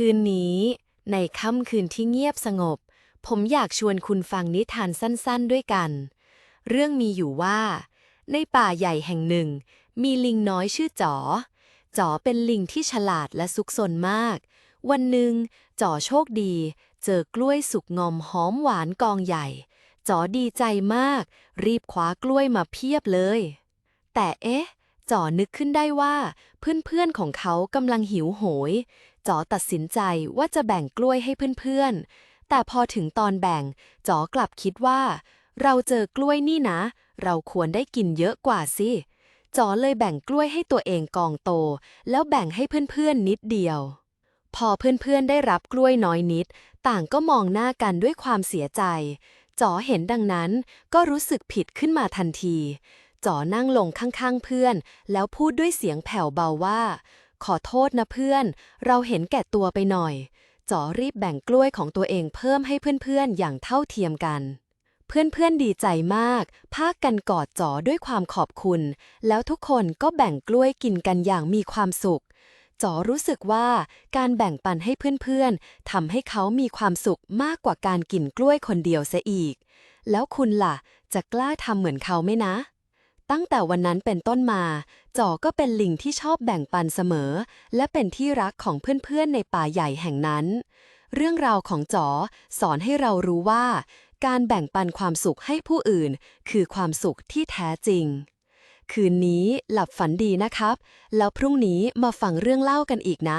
คืนนี้ ในค่ำคืนที่เงียบสงบ ผมอยากชวนคุณฟังนิทานสั้นๆด้วยกัน เรื่องมีอยู่ว่า ในป่าใหญ่แห่งหนึ่ง มีลิงน้อยชื่อจ๋อ จ๋อเป็นลิงที่ฉลาดและซุกซนมาก วันหนึ่งจ๋อโชคดี เจอกล้วยสุกงอมหอมหวานกองใหญ่ จ๋อดีใจมาก รีบคว้ากล้วยมาเพียบเลย แต่เอ๊ะ จ๋อนึกขึ้นได้ว่าเพื่อนๆของเขากำลังหิวโหยจ๋อตัดสินใจว่าจะแบ่งกล้วยให้เพื่อนๆ แต่พอถึงตอนแบ่งจ๋อกลับคิดว่า เราเจอกล้วยนี่นะ เราควรได้กินเยอะกว่าสิจ๋อเลยแบ่งกล้วยให้ตัวเองกองโต แล้วแบ่งให้เพื่อนๆนิดเดียว พอเพื่อนๆได้รับกล้วยน้อยนิด ต่างก็มองหน้ากันด้วยความเสียใจจ๋อเห็นดังนั้นก็รู้สึกผิดขึ้นมาทันที จ๋อนั่งลงข้างๆเพื่อน แล้วพูดด้วยเสียงแผ่วเบาว่า ขอโทษนะเพื่อน เราเห็นแก่ตัวไปหน่อยจ๋อรีบแบ่งกล้วยของตัวเองเพิ่มให้เพื่อนๆอย่างเท่าเทียมกัน เพื่อนๆดีใจมาก พากันกอดจ๋อด้วยความขอบคุณ แล้วทุกคนก็แบ่งกล้วยกินกันอย่างมีความสุขจ๋อรู้สึกว่าการแบ่งปันให้เพื่อนๆทำให้เขามีความสุขมากกว่าการกินกล้วยคนเดียวเสียอีก แล้วคุณล่ะ จะกล้าทำเหมือนเขาไหมนะ ตั้งแต่วันนั้นเป็นต้นมาจ๋อก็เป็นลิงที่ชอบแบ่งปันเสมอ และเป็นที่รักของเพื่อนๆในป่าใหญ่แห่งนั้น เรื่องราวของจ๋อสอนให้เรารู้ว่า การแบ่งปันความสุขให้ผู้อื่น คือความสุขที่แท้จริง คืนนี้หลับฝันดีนะครับ แล้วพรุ่งนี้มาฟังเรื่องเล่ากันอีกนะ